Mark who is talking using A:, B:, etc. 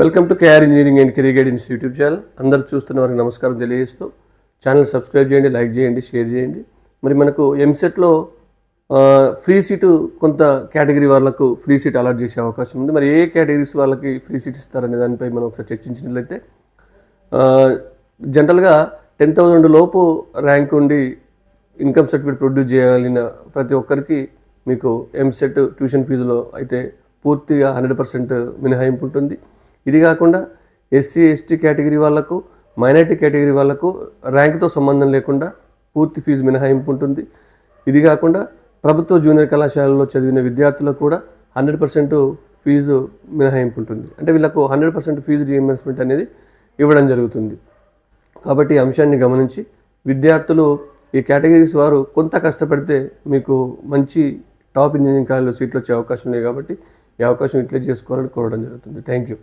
A: Welcome to KR engineering and career guidance YouTube channel అందరు చూస్తున్న వారికి నమస్కారం తెలియజేస్తూ ఛానల్ సబ్స్క్రైబ్ చేయండి లైక్ చేయండి షేర్ చేయండి. మరి మనకు ఎంసెట్లో ఫ్రీ సీటు కొంత కేటగిరీ వాళ్ళకు ఫ్రీ సీట్ అలాట్ చేసే అవకాశం ఉంది. మరి ఏ కేటగిరీస్ వాళ్ళకి ఫ్రీ సీట్ ఇస్తారనే దానిపై మనం ఒకసారి చర్చించినట్లయితే జనరల్గా టెన్ థౌజండ్ లోపు ర్యాంక్ ఉండి ఇన్కమ్ సర్టిఫికేట్ ప్రొడ్యూస్ చేయాలిన ప్రతి ఒక్కరికి మీకు ఎంసెట్ ట్యూషన్ ఫీజులో అయితే పూర్తిగా హండ్రెడ్ పర్సెంట్ మినహాయింపు ఉంటుంది. ఇది కాకుండా ఎస్సీ ఎస్టీ కేటగిరీ వాళ్ళకు మైనారిటీ కేటగిరీ వాళ్ళకు ర్యాంక్తో సంబంధం లేకుండా పూర్తి ఫీజు మినహాయింపు ఉంటుంది. ఇది కాకుండా ప్రభుత్వ జూనియర్ కళాశాలలో చదివిన విద్యార్థులకు కూడా హండ్రెడ్ పర్సెంట్ ఫీజు మినహాయింపు ఉంటుంది. అంటే వీళ్ళకు హండ్రెడ్ పర్సెంట్ ఫీజు రీఎంబర్స్మెంట్ అనేది ఇవ్వడం జరుగుతుంది. కాబట్టి ఈ అంశాన్ని గమనించి విద్యార్థులు ఈ కేటగిరీస్ వారు కొంత కష్టపడితే మీకు మంచి టాప్ ఇంజనీరింగ్ కాలేజీలో సీట్లు వచ్చే అవకాశం ఉన్నాయి కాబట్టి ఈ అవకాశం ఇట్లే చేసుకోవాలని కోరడం జరుగుతుంది. Thank you.